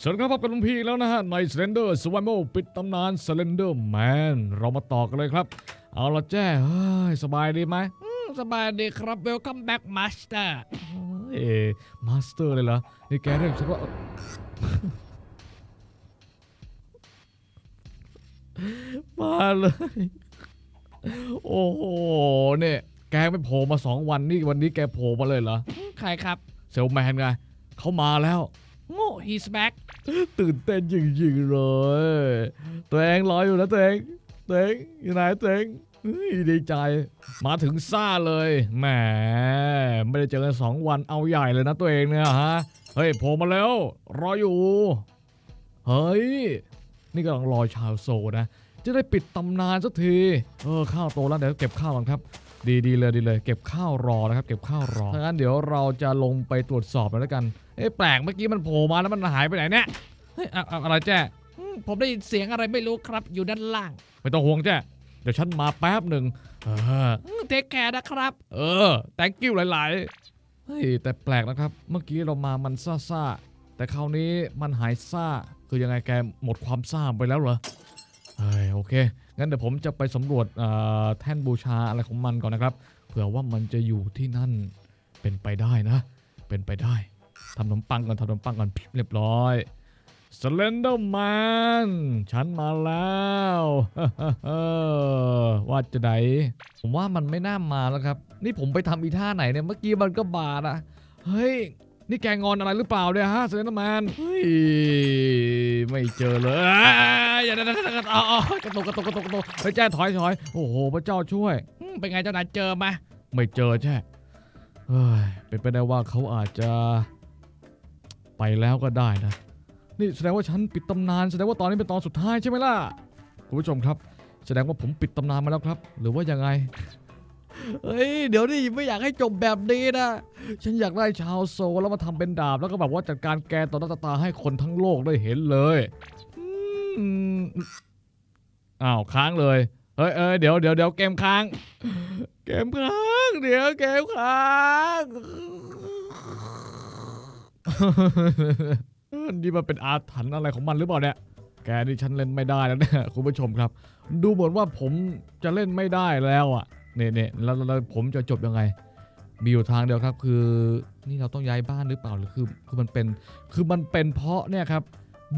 สวัสดีครับพบกับลุงพีอีกแล้วนะฮะ ใน Slender Survival ปิดตำนาน Slender Man เรามาต่อกันเลยครับ เอาละแจ้เฮ้ยสบายดีไหมสบายดีครับ Welcome back Master เอ้มาสเตอร์เลยเหรอ นี่แกเรียกฉันว่า มาเลย โอ้โห เนี่ย แกไม่โผล่มาสองวันนี่วันนี้แกโผล่มาเลยเหรอ ใครครับ เซลแมนไงเขามาแล้ว โง่ he's back ตื่นเต้นจริงๆเลย ตัวเองรออยู่นะตัวเองตัวเองอยู่ไหนตัวเองดีใจ มาถึงซ่าเลยแหมไม่ได้เจอกันสองวันเอาใหญ่เลยนะตัวเองเนี่ยฮะเฮ้ยโผล่มาแล้ว รออยู่ เฮ้ย นี่กำลังรอชาวโซนะ จะได้ปิดตำนานสักทีเออข้าวโตแล้วเดี๋ยวเก็บข้าวก่อนครับดีดีเลยดีเลย เก็บข้าวรอนะครับ เก็บข้าวรอถ้างั้นเดี๋ยวเราจะลงไปตรวจสอบแล้วกัน เอ๊ะแปลกเมื่อกี้มันโผล่มาแล้วมันหายไปไหนเนี่ยเฮ้ยอะอะอะไรแจ้อืมผมได้ยินเสียงอะไรไม่รู้ครับ อยู่ด้านล่าง ไม่ต้องห่วงแจ้เดี๋ยวฉันมาแป๊บหนึ่งเออเทคแคร์นะครับ เออ thank you หลาย ๆ เฮ้ยแต่แปลกนะครับ เมื่อกี้เรามามันซ่าซ่าๆแต่คราวนี้มันหายซ่า คือยังไงแกหมดความซ่าไปแล้วเหรอ เฮ้ยโอเค งั้นเดี๋ยวผมจะไปสำรวจเอ่อแท่นบูชาอะไรของมันก่อนนะครับ เผื่อว่ามันจะอยู่ที่นั่นเป็นไปได้นะ เป็นไปได้ ทำขนมปังก่อนทำขนมปังก่อนเรียบร้อย Slender Man ฉันมาแล้วว่าจะไหน ผมว่ามันไม่น่ามาแล้วครับ นี่ผมไปทำอีท่าไหนเนี่ย เมื่อกี้มันก็บาดอะเฮ้ย นี่แกงอนอะไรหรือเปล่าเนี่ยฮะ Slender Man เฮ้ย ไม่เจอเลยอย่าอย่าอาอากระตุกกระตุกกระตุกกระตุกเฮ้ยแจ้ถอยถอยโอ้โห พระเจ้าช่วย เป็นไงเจ้านายเจอไหมไม่เจอแช่เฮ้ยเป็นไปได้ว่าเขาอาจจะ ไปแล้วก็ได้นะ นี่แสดงว่าฉันปิดตำนาน แสดงว่าตอนนี้เป็นตอนสุดท้ายใช่ไหมล่ะคุณผู้ชมครับ แสดงว่าผมปิดตำนานมาแล้วครับ หรือว่ายังไงเฮ้ยเดี๋ยวนี่ไม่อยากให้จบแบบนี้นะ ฉันอยากได้ชาวโซแล้วมาทำเป็นดาบแล้วก็แบบว่าจัดการแกต่อหน้าตาให้คนทั้งโลกได้เห็นเลยอ้าวค้างเลย เฮ้ยเอ้ยเดี๋ยวเดี๋ยวเดี๋ยวเกมค้าง เกมค้าง เดี๋ยวเกมค้าง นี่มันเป็นอาถรรพ์อะไรของมันหรือเปล่าเนี่ย แกนี่ฉันเล่นไม่ได้แล้วเนี่ยคุณผู้ชมครับ ดูเหมือนว่าผมจะเล่นไม่ได้แล้วอะเนี่ยเนี่ยแล้วแล้วลวผมจะจบยังไง มีอยู่ทางเดียวครับ คือนี่เราต้องย้ายบ้านหรือเปล่าหรือคือคือมันเป็นคือมันเป็นเพราะเนี่ยครับ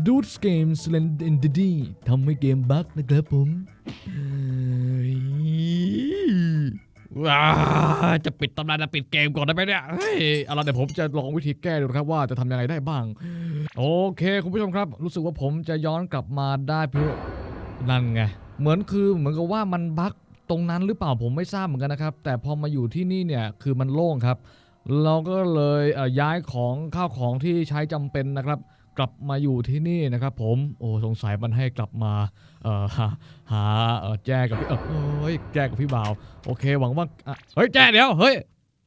Dude's Game Slendidity ทำให้เกมบั๊กนะครับผม ว้าจะปิดตำนานจะปิดเกมก่อนได้ไหมเนี่ยเฮ้ยเอาล่ะเดี๋ยวผมจะลองวิธีแก้ดูนะครับว่าจะทำยังไงได้บ้าง โอเค คุณผู้ชมครับ รู้สึกว่าผมจะย้อนกลับมาได้เพื่อนั่นไง เหมือนคือเหมือนกับว่ามันบั๊กตรงนั้นหรือเปล่าผมไม่ทราบเหมือนกันนะครับ แต่พอมาอยู่ที่นี่เนี่ยคือมันโล่งครับ เราก็เลยเอ่อย้ายของข้าวของที่ใช้จำเป็นนะครับ กลับมาอยู่ที่นี่นะครับผม โอ้สงสัยมันให้กลับมาเอ่อหาหาเอ่อแจ้กับพี่เออเฮ้ยแจ้กับพี่บ่าว โอเค หวังว่าอะเฮ้ยแจ้เดี๋ยวเฮ้ย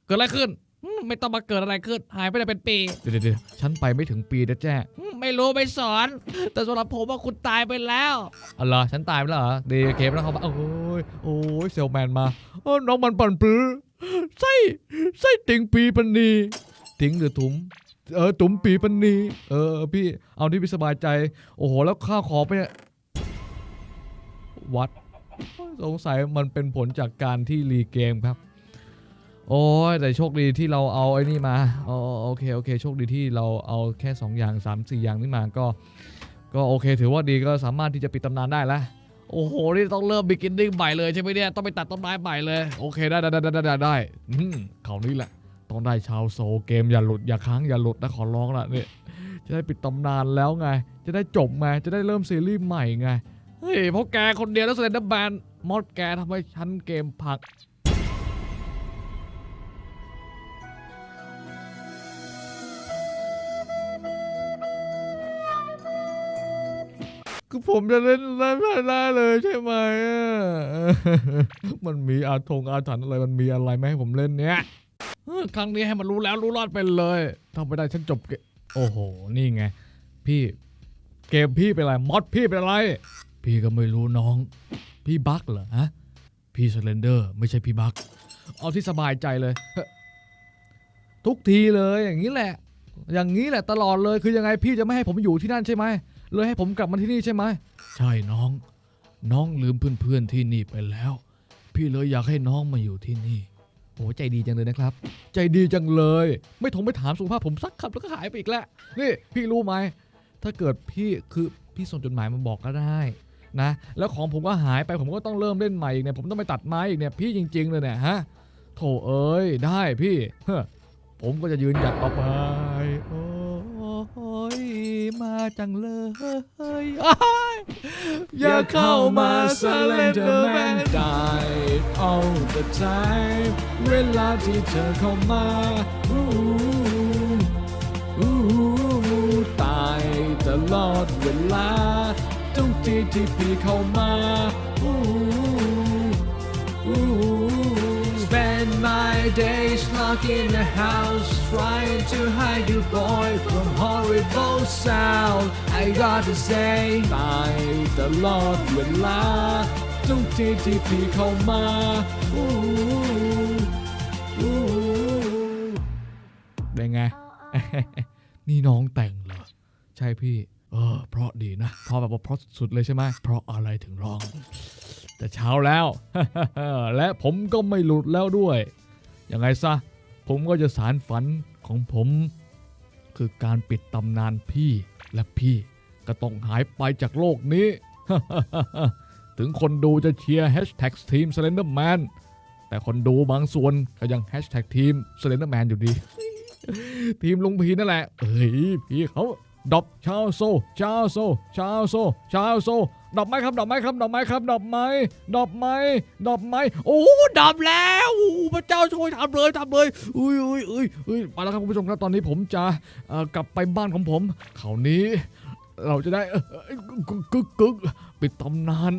เกิดอะไรขึ้นอืมไม่ต้องมาเกิดอะไรขึ้น หายไปได้เป็นปีเดี๋ยวเดี๋ยวเดี๋ยวฉันไปไม่ถึงปีนะแจ้อืมไม่รู้ไม่สอน แต่สำหรับผมว่าคุณตายไปแล้วอ๋อเหรอฉันตายไปแล้วเหรอดีเคมแล้วเขามาโอ้ยโอ้ยเซลแมนมาเออน้องมันปั่นปลื้อไส้ไส้ติงปีปันนีติงหรือถุม เออตุ๋มปีปันนีเออพี่เอาที่พี่สบายใจ โอ้โห แล้วข้าวของไปเนี่ยวัด สงสัยมันเป็นผลจากการที่รีเกมครับ โอ้ยแต่โชคดีที่เราเอาไอ้นี่มาอ๋อโอเคโอเค โชคดีที่เราเอาแค่ 2 อย่าง 3 4 อย่างนี้มาก็ ก็โอเค ถือว่าดีก็สามารถที่จะปิดตำนานได้แล้วโอ้โห นี่ต้องเริ่ม beginning ใหม่เลยใช่ไหมเนี่ย ต้องไปตัดต้นไม้ใหม่เลย โอเคได้ได้ได้ได้ได้เขานี้แหละ ต้องได้ชาวโซเกมอย่าหลุดอย่าค้างอย่าหลุดนะขอร้องละเนี่ยจะได้ปิดตำนานแล้วไง จะได้จบไงจะได้เริ่มซีรีส์ใหม่ไงเฮ้ยเพราะแกคนเดียวแล้วเซนเดอร์แบนมอดแกทำให้ฉันเกมพักคือผมจะเล่นไม่ได้เลยใช่ไหมอะมันมีอาถงอาถรรพ์อะไร มันมีอะไรไหมให้ผมเล่นเนี้ย ครั้งนี้ให้มันรู้แล้วรู้รอดไปเลยทำไม่ได้ฉันจบเกมโอ้โห นี่ไง พี่เกมพี่เป็นอะไรมอดพี่เป็นอะไร พี่ก็ไม่รู้น้อง พี่บักเหรอฮะพี่สเลนเดอร์ ไม่ใช่พี่บักเอาที่สบายใจเลยเฮ้ยทุกทีเลยอย่างนี้แหละ อย่างนี้แหละตลอดเลยคือยังไงพี่จะไม่ให้ผมอยู่ที่นั่นใช่ไหมเลยให้ผมกลับมาที่นี่ใช่ไหมใช่น้อง น้องลืมเพื่อนๆที่นี่ไปแล้ว พี่เลยอยากให้น้องมาอยู่ที่นี่ โอ้ใจดีจังเลยนะครับ ใจดีจังเลย ไม่ทงไม่ถามสุขภาพผมสักคำแล้วก็หายไปอีกแล้วนี่พี่รู้ไหมถ้าเกิดพี่คือพี่ส่งจดหมายมาบอกก็ได้นะ แล้วของผมก็หายไปผมก็ต้องเริ่มเล่นใหม่อีกเนี่ยผมต้องไปตัดไม้อีกเนี่ยพี่จริง ๆ เลยเนี่ยฮะโถเอ้ยได้พี่ ผมก็จะยืนหยัดต่อไป มาจังเลยอ้ยอย่าเข้ามาสเลนเดอร์แมน die all the time เวลาที่เธอเข้ามาอู้อู้ตายตลอดเวลาทุกทีที่พี่เข้ามา days locked in the house trying to hide you boy from horrible sound I gotta say ตายตลอดเวลาทุกทีที่พี่เข้ามาอู้อู้เป็นไง นี่น้องแต่งเหรอ ใช่พี่ เออ เพราะดีนะพราะแบบว่าเพราะสุดๆเลยใช่ไหม เพราะอะไรถึงร้อง แต่เช้าแล้ว และผมก็ไม่หลุดแล้วด้วย ยังไงซะ ผมก็จะสารฝันของผม คือการปิดตำนานพี่และพี่ก็ต้องหายไปจากโลกนี้ ถึงคนดูจะเชียร์แฮชแท็กทีม Slenderman แต่คนดูบางส่วนก็ยังแฮชแท็กทีม Slenderman อยู่ดี ทีมลุงพีนั่นแหละเอ้ย พี่เขา ดอบชาวโซ ชาวโซ ชาวโซ ชาวโซ ดอกไม้ครับ ดอกไม้ครับ ดอกไม้ครับ ดอกไม้ ดอกไม้ ดอกไม้ โอ้ดับแล้วพระเจ้าช่วยทำเลยทำเลย อุ้ยอุ้ยอุ้ยอุ้ยมาแล้วครับคุณผู้ชมครับ ตอนนี้ผมจะกลับไปบ้านของผมคราวนี้เราจะได้กึกกึกกึกปิดตำนาน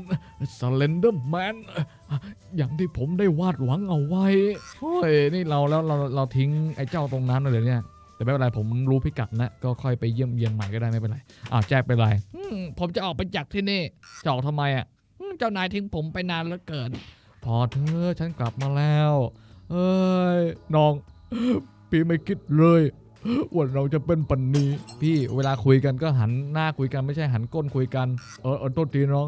สเลนเดอร์แมนอย่างที่ผมได้วาดหวังเอาไว้โอ้ยนี่เราแล้วเราเราทิ้งไอ้เจ้าตรงนั้นเลยเนี่ย แต่ไม่เป็นไรผมรู้พิกัดนะก็ค่อยไปเยี่ยมเยียนใหม่ก็ได้ไม่เป็นไรอ้าวแจ้งเป็นไรอืมผมจะออกไปจากที่นี่จะออกทำไมอะอืมเจ้านายทิ้งผมไปนานแล้วเกิน พอเธอะฉันกลับมาแล้ว เอ้ยน้อง พี่ไม่คิดเลยว่าเราจะเป็นปันนี้ พี่เวลาคุยกันก็หันหน้าคุยกันไม่ใช่หันก้นคุยกันเออเออโทษทีน้อง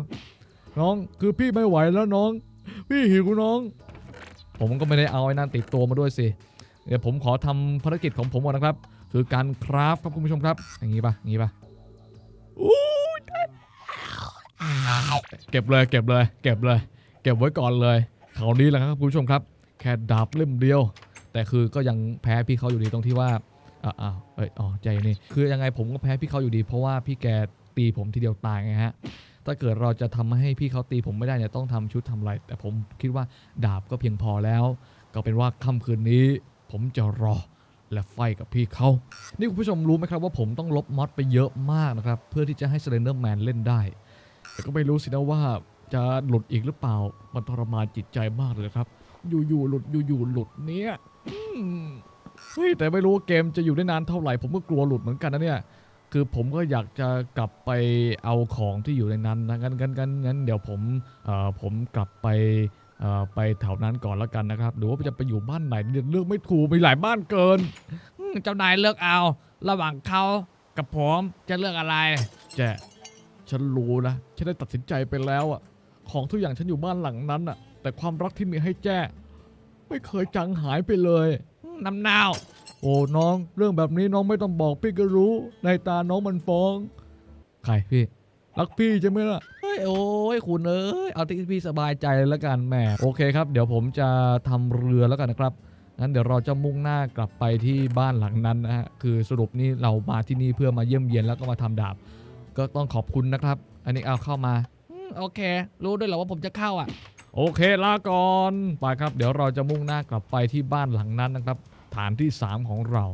น้องคือพี่ไม่ไหวแล้วน้อง พี่หิวน้อง ผมก็ไม่ได้เอาไอ้นั่นติดตัวมาด้วยสิ เดี๋ยวผมขอทำภารกิจของผมก่อนนะครับ คือการคราฟครับคุณผู้ชมครับ อย่างนี้ปะอย่างนี้ปะอู้เก็บเลยเก็บเลย เก็บเลย เก็บไว้ก่อนเลยคราวนี้แหละครับคุณผู้ชมครับ แค่ดาบเล่มเดียว แต่คือก็ยังแพ้พี่เขาอยู่ดีตรงที่ว่าอ้าวอ้าเอ้ยอ๋อใจนี่คือยังไงผมก็แพ้พี่เขาอยู่ดี เพราะว่าพี่แกตีผมทีเดียวตายไงฮะถ้าเกิดเราจะทำให้พี่เขาตีผมไม่ได้เนี่ยต้องทำชุดทำอะไร แต่ผมคิดว่าดาบก็เพียงพอแล้ว ก็เป็นว่าค่ำคืนนี้ ผมจะรอและไฟกับพี่เขา นี่คุณผู้ชมรู้ไหมครับว่าผมต้องลบมอดไปเยอะมากนะครับ เพื่อที่จะให้ Slender Man เล่นได้ แต่ก็ไม่รู้สินะว่าจะหลุดอีกหรือเปล่า มันทรมานจิตใจมากเลยครับ อยู่ๆหลุดอยู่ๆหลุดเนี่ยเฮ้ยแต่ไม่รู้ว่าเกมจะอยู่ได้นานเท่าไหร่ ผมก็กลัวหลุดเหมือนกันนะเนี่ย คือผมก็อยากจะกลับไปเอาของที่อยู่ในนั้นนะงั้นงั้นงั้นงั้นเดี๋ยวผมเอ่อผมกลับไป ไปแถวนั้นก่อนแล้วกันนะครับหรือว่าจะไปอยู่บ้านไหนเนี่ยเลือกไม่ถูกมีหลายบ้านเกินอืมเจ้านายเลือกเอา ระหว่างเขากับผมจะเลือกอะไรแจฉันรู้นะฉันได้ตัดสินใจไปแล้วอะของทุกอย่างฉันอยู่บ้านหลังนั้นอะแต่ความรักที่มีให้แจ้ไม่เคยจางหายไปเลยอืมน้ำเน่าโอ้น้อง เรื่องแบบนี้น้องไม่ต้องบอกพี่ก็รู้ในตาน้องมันฟ้อง ใครพี่ รักพี่ใช่ไหมล่ะเฮ้ ยโอ้ยคุณเอ้ยเอาที่พี่สบายใจเลยแล้วกันแหมโอเคครับเดี๋ยวผมจะทำเรือแล้วกันนะครับงั้นเดี๋ยวเราจะมุ่งหน้ากลับไปที่บ้านหลังนั้นนะฮะคือสรุปนี่เรามาที่นี่เพื่อมาเยี่ยมเยียนแล้วก็มาทำดาบ ก็ต้องขอบคุณนะครับ อันนี้เอาเข้ามาโอเค รู้ด้วยเหรอว่าผมจะเข้าอะ โอเคลาก่อนไปครับ เดี๋ยวเราจะมุ่งหน้ากลับไปที่บ้านหลังนั้นนะครับ ฐานที่ 3 ของเรา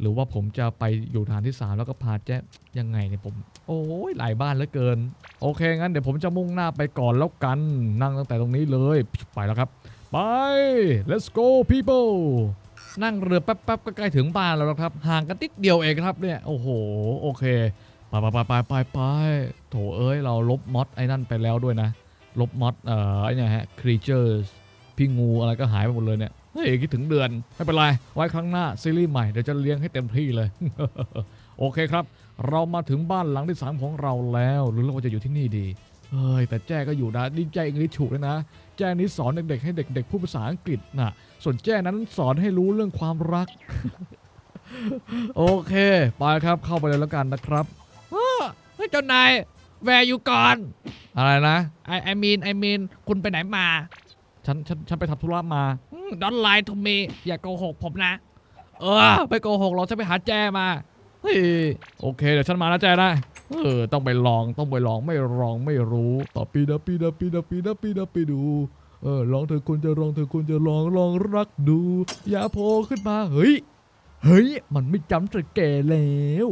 หรือว่าผมจะไปอยู่ฐานที่ 3 แล้วก็พาแจ๊ยังไงเนี่ยผม โอ้ยหลายบ้านเหลือเกิน โอเค งั้นเดี๋ยวผมจะมุ่งหน้าไปก่อนแล้วกันนั่งตั้งแต่ตรงนี้เลยไปแล้วครับ ไป let's go people นั่งเรือแป๊บๆก็ใกล้ถึงบ้านแล้วนะครับ ห่างกันติดเดียวเองครับเนี่ยโอ้โหโอเคไปไปไปไปไปไปโถเอ้ยเราลบมอดไอ้นั่นไปแล้วด้วยนะ ลบมอดเอ่อไอ้นี่ฮะ creatures พี่งูอะไรก็หายไปหมดเลยเนี่ย เฮ้ยคิดถึงเดือน ไม่เป็นไร ไว้ครั้งหน้าซีรีส์ใหม่เดี๋ยวจะเลี้ยงให้เต็มที่เลย โอเคครับ เรามาถึงบ้านหลังที่3ของเราแล้ว หรือเราจะอยู่ที่นี่ดีเฮ้ยแต่แจ้ก็อยู่นะนี่แจ้อังกฤษถูกเลยนะ แจ้นี้สอนเด็กๆให้เด็กๆพูดภาษาอังกฤษนะส่วนแจ้นั้นสอนให้รู้เรื่องความรัก โอเค ไปครับเข้าไปเลยแล้วกันนะครับเฮ้ยเจ้านายแวร์อยู่ก่อน อะไรนะไอไอมีนไอมีนคุณไปไหนมา ฉันฉันฉันไปทำธุระมา ดอนไลน์ทูมีอย่าโกหกผมนะ เออไปโกหกเราจะไปหาแจ้มาเฮ้ยโอเคเดี๋ยวฉันมานะแจ้นะเออต้องไปลองต้องไปลองไม่ลองไม่รู้ต่อปีดาปีดาปีดาปีดาปีดาปีดูเออลองเธอคุณจะลองเธอคุณจะลองลองรักดู อย่าโผล่ขึ้นมาเฮ้ยเฮ้ย มันไม่จำสแกแล้ว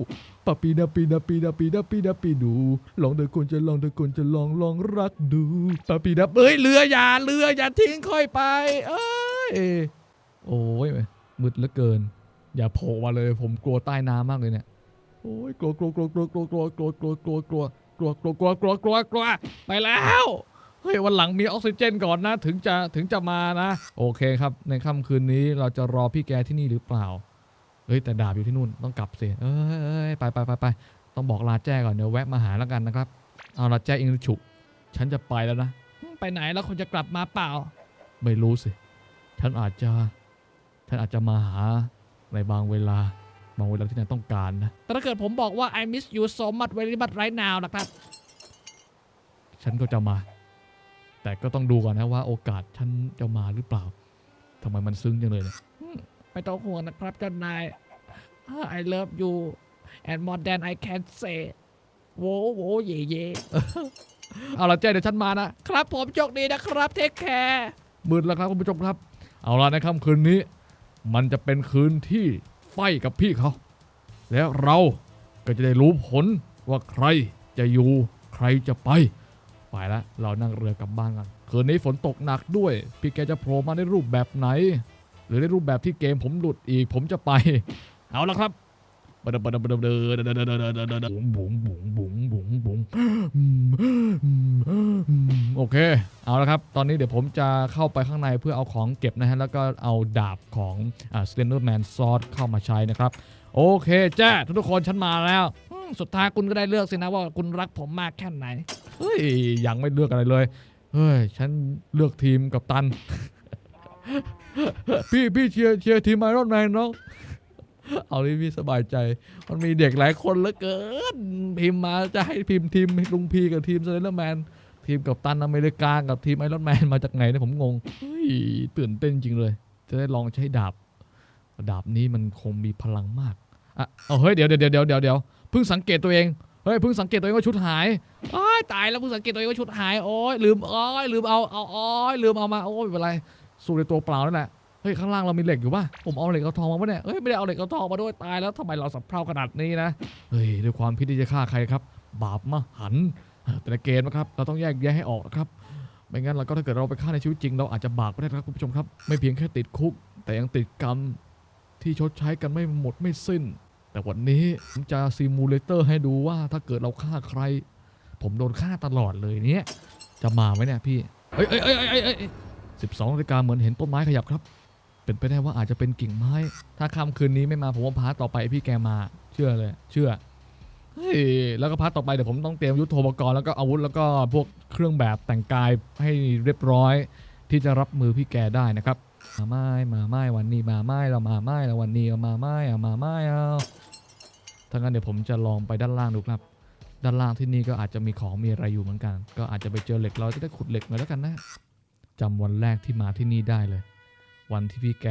ปะปีดาปีดาปีดาปีดาปีดาปีดู ลองเธอคุณจะลองเธอคุณจะลองลองรักดูปะปีดาเอ้ยเรืออย่าเรืออย่าทิ้งค่อยไป เอ้ย โอ้ยมืดเหลือเกิน อย่าโผล่มาเลยผมกลัวใต้น้ำมากเลยเนี่ยโอ้ยกลัวกลัวกลัวกลัวกลัวกลัวกลัวกลัวกลัวกลัวกลัวกลัวกลัวกลัวกลัวกลัวไปแล้วเฮ้ยวันหลังมีออกซิเจนก่อนนะถึงจะถึงจะมานะ โอเคครับ ในค่ำคืนนี้เราจะรอพี่แกที่นี่หรือเปล่าเฮ้ยแต่ดาบอยู่ที่นู่นต้องกลับสิเอ้ยเอ้ยไปไปไปไปต้องบอกลาแจ้ก่อนเดี๋ยวแวะมาหาแล้วกันนะครับเอาลาแจ้อิงฉุกฉันจะไปแล้วนะ ไปไหนแล้วคุณจะกลับมาเปล่า ไม่รู้สิ ฉันอาจจะฉันอาจจะมาหาในบางเวลา บางเวลาที่นายต้องการนะ แต่ถ้าเกิดผมบอกว่า I miss you so much very much right now นะครับ ฉันก็จะมา แต่ก็ต้องดูก่อนนะว่าโอกาสฉันจะมาหรือเปล่าทำไมมันซึ้งจังเลยเนี่ยไม่ต้องห่วงนะครับเจ้านาย Ah, I love you and more than I can say โว้โว้เย่เย่เอาละเจ๊เดี๋ยวฉันมานะครับ ผมโชคดีนะครับ เทคแคร์มืดแล้วครับคุณผู้ชมครับ เอาละในค่ำคืนนี้ มันจะเป็นคืนที่ไฟกับพี่เขา แล้วเราก็จะได้รู้ผลว่าใครจะอยู่ใครจะไป ไปแล้วเรานั่งเรือกลับบ้านกัน คืนนี้ฝนตกหนักด้วย พี่แกจะโผล่มาในรูปแบบไหน หรือในรูปแบบที่เกมผมหลุดอีกผมจะไป เอาละครับ บดบดบดบดบุ๋งบุ๋งบุ๋งบุ๋งบุ๋งบุ๋งโอเค เอาละครับ ตอนนี้เดี๋ยวผมจะเข้าไปข้างในเพื่อเอาของเก็บนะฮะ แล้วก็เอาดาบของอ่า Slenderman Sword เข้ามาใช้นะครับ โอเคแจ้ทุกๆคนฉันมาแล้ว สุดท้ายคุณก็ได้เลือกสินะว่าคุณรักผมมากแค่ไหน เฮ้ย ยังไม่เลือกอะไรเลย เฮ้ย ฉันเลือกทีมกับตัน พี่พี่เชียร์เชียร์ทีมไอรอนแมนเนาะ เอาที่พี่สบายใจ มันมีเด็กหลายคนเหลือเกิน พิมพ์มาจะให้พิมพ์ทีมลุงพีกับทีมเซเลอร์แมน ทีมกับตันอเมริกากับทีมไอรอนแมนมาจากไหนเนี่ยผมงงเฮ้ยตื่นเต้นจริงเลย จะได้ลองใช้ดาบ ดาบนี้มันคงมีพลังมากอะเอาเฮ้ยเดี๋ยวเดี๋ยวเดี๋ยวเดี๋ยวเดี๋ยวเพิ่งสังเกตตัวเองเฮ้ยเพิ่งสังเกตตัวเองว่าชุดหายอ้ายตายแล้วเพิ่งสังเกตตัวเองว่าชุดหายโอ้ยลืมอ้อยลืมเอาเอาอ้อยลืมเอามาโอ้ยไม่เป็นไรสู้ในตัวเปล่านั่นแหละ เฮ้ยข้างล่างเรามีเหล็กอยู่ป่ะผมเอาเหล็กเอาทองมาปะเนี่ยเฮ้ยไม่ได้เอาเหล็กเอาทองมาด้วยตายแล้วทำไมเราสับเพร่าขนาดนี้นะเฮ้ยด้วยความคิดที่จะฆ่าใครครับ บาปมหันต์แต่ในเกมนะครับเราต้องแยกแยะให้ออกนะครับไม่งั้นเราก็ถ้าเกิดเราไปฆ่าในชีวิตจริง เราอาจจะบาปก็ได้ครับคุณผู้ชมครับ ไม่เพียงแค่ติดคุก แต่ยังติดกรรมที่ชดใช้กันไม่หมดไม่สิ้น แต่วันนี้ผมจะซิมูเลเตอร์ให้ดูว่าถ้าเกิดเราฆ่าใคร ผมโดนฆ่าตลอดเลยเนี่ยจะมาไหมเนี่ยพี่เอ้ยเอ้ยเอ้ยเอ้ยเอ้ยเอ้ยสิบสองนาฬิกาเหมือนเห็นต้นไม้ขยับครับ เป็นไปได้ว่าอาจจะเป็นกิ่งไม้ ถ้าค่ำคืนนี้ไม่มาผมว่าพาร์ทต่อไปพี่แกมา เชื่อเลย เชื่อ เฮ้ย แล้วก็พาร์ทต่อไปเดี๋ยวผมต้องเตรียมยุทโธปกรณ์แล้วก็อาวุธแล้วก็พวกเครื่องแบบแต่งกายให้เรียบร้อย ที่จะรับมือพี่แกได้นะครับ มาไม้มาไม้วันนี้มาไม้เรามาไม้เราวันนี้เอามาไม้เอามาไม้เอาถ้างั้นเดี๋ยวผมจะลองไปด้านล่างดูครับ ด้านล่างที่นี่ก็อาจจะมีของมีอะไรอยู่เหมือนกัน ก็อาจจะไปเจอเหล็กเราจะได้ขุดเหล็กหน่อยแล้วกันนะจำวันแรกที่มาที่นี่ได้เลย วันที่พี่แก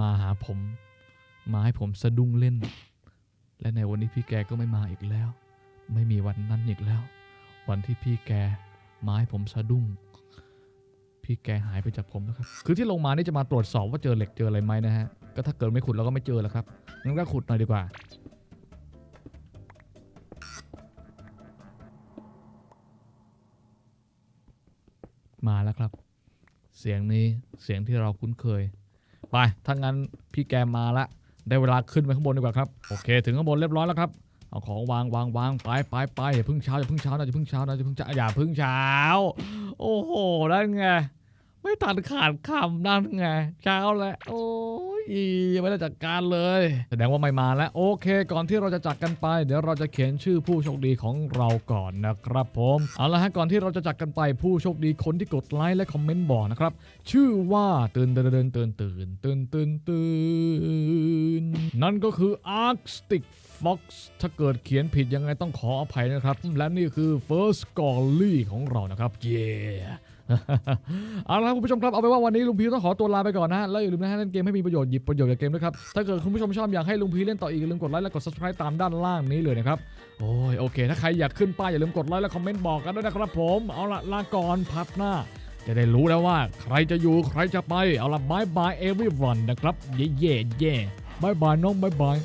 มาหาผม มาให้ผมสะดุ้งเล่น และในวันนี้พี่แกก็ไม่มาอีกแล้ว ไม่มีวันนั้นอีกแล้ว วันที่พี่แกมาให้ผมสะดุ้ง พี่แกหายไปจากผมแล้วครับ คือที่ลงมานี่จะมาตรวจสอบว่าเจอเหล็กเจออะไรไหมนะฮะ ก็ถ้าเกิดไม่ขุดเราก็ไม่เจอแล้วครับ งั้นก็ขุดหน่อยดีกว่ามาแล้วครับ สียงนี้เสียงที่เราคุ้นเคย ไปถ้างั้นพี่แกมาละ ได้เวลาขึ้นไปข้างบนดีกว่าครับโอเค ถึงข้างบนเรียบร้อยแล้วครับเอาของวางวางวางไปไปไปอย่าพึ่งเช้าอย่าพึ่งเช้านะอย่าพึ่งเช้านะอย่าพึ่งเช้าอย่าพึ่งเช้า โอ้โหนั่นไงไม่ตัดขาดคำนั่นไงเช้าแล้วโอ้ ยังไม่ได้จัดการเลย แสดงว่าไม่มาแล้ว โอเค ก่อนที่เราจะจักกันไป เดี๋ยวเราจะเขียนชื่อผู้โชคดีของเราก่อนนะครับผมเอาละฮะก่อนที่เราจะจักกันไปผู้โชคดีคนที่กดไลค์และคอมเมนต์บอกนะครับชื่อว่าตื่นเดินตือนเตือนเตือนเตือนเตือนนั่นก็คืออาร์ตติกฟ็อกซ์ถ้าเกิดเขียนผิดยังไงต้องขออภัยนะครับ และนี่คือ First g o l l y ของเรานะครับเย่ yeah. เอาละครับคุณผู้ชมครับเอาไปว่าวันนี้ลุงพีต้องขอตัวลาไปก่อนนะฮะแล้วอย่าลืมนะฮะเล่นเกมให้มีประโยชน์หยิบประโยชน์จากเกมด้วยครับถ้าเกิดคุณผู้ชมชอบอยากให้ลุงพีเล่นต่ออีกอย่าลืมกดไลค์และกด subscribe ตามด้านล่างนี้เลยนะครับโอ้ยโอเค ถ้าใครอยากขึ้นป้ายอย่าลืมกดไลค์และคอมเมนต์บอกกันด้วยนะครับผมเอาละลาก่อนพับหน้า จะได้รู้แล้วว่าใครจะอยู่ใครจะไปเอาละบายบาย everyone นะครับเย่เย่เย่บายบายน้องบายบาย